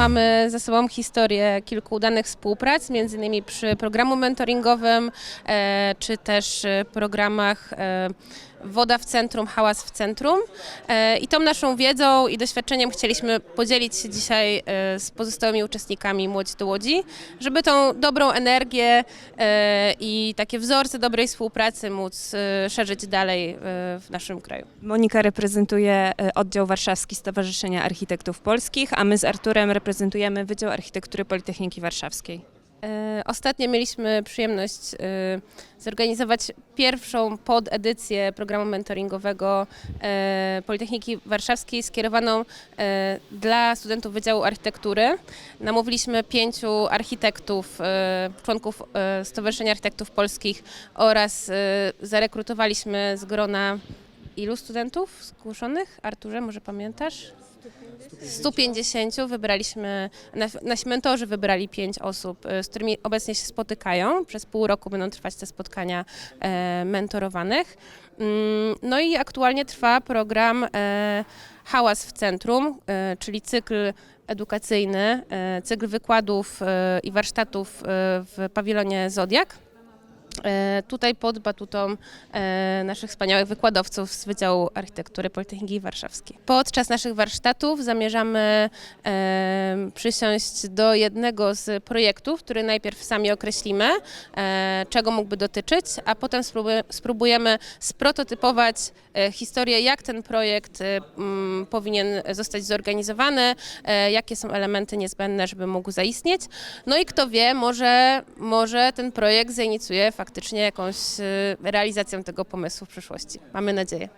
Mamy za sobą historię kilku udanych współprac, między innymi przy programu mentoringowym, e, czy też e, programach e, Woda w centrum, hałas w centrum. I tą naszą wiedzą i doświadczeniem chcieliśmy podzielić się dzisiaj z pozostałymi uczestnikami Młodzi do Łodzi, żeby tą dobrą energię i takie wzorce dobrej współpracy móc szerzyć dalej w naszym kraju. Monika reprezentuje oddział warszawski Stowarzyszenia Architektów Polskich, a my z Arturem reprezentujemy Wydział Architektury Politechniki Warszawskiej. E, Ostatnio mieliśmy przyjemność e, zorganizować pierwszą podedycję programu mentoringowego e, Politechniki Warszawskiej skierowaną dla studentów Wydziału Architektury. Namówiliśmy pięciu architektów, członków Stowarzyszenia Architektów Polskich oraz zarekrutowaliśmy z grona ilu studentów zgłoszonych? Arturze, może pamiętasz? 150 wybraliśmy, nasi- nasi mentorzy wybrali 5 osób, y, z którymi obecnie się spotykają. Przez pół roku będą trwać te spotkania e, mentorowanych. Mm, No i aktualnie trwa program e, Hałas w Centrum, e, czyli cykl edukacyjny, cykl wykładów i warsztatów w pawilonie Zodiak. E, Tutaj pod batutą e, naszych wspaniałych wykładowców z Wydziału Architektury Politechniki Warszawskiej. Podczas naszych warsztatów zamierzamy e, przysiąść do jednego z projektów, który najpierw sami określimy, czego mógłby dotyczyć, a potem spróbuj- spróbujemy sprototypować historię, jak ten projekt powinien zostać zorganizowany, jakie są elementy niezbędne, żeby mógł zaistnieć. No i kto wie, może, może ten projekt zainicjuje faktycznie jakąś e, realizację tego pomysłu w przyszłości. Mamy nadzieję.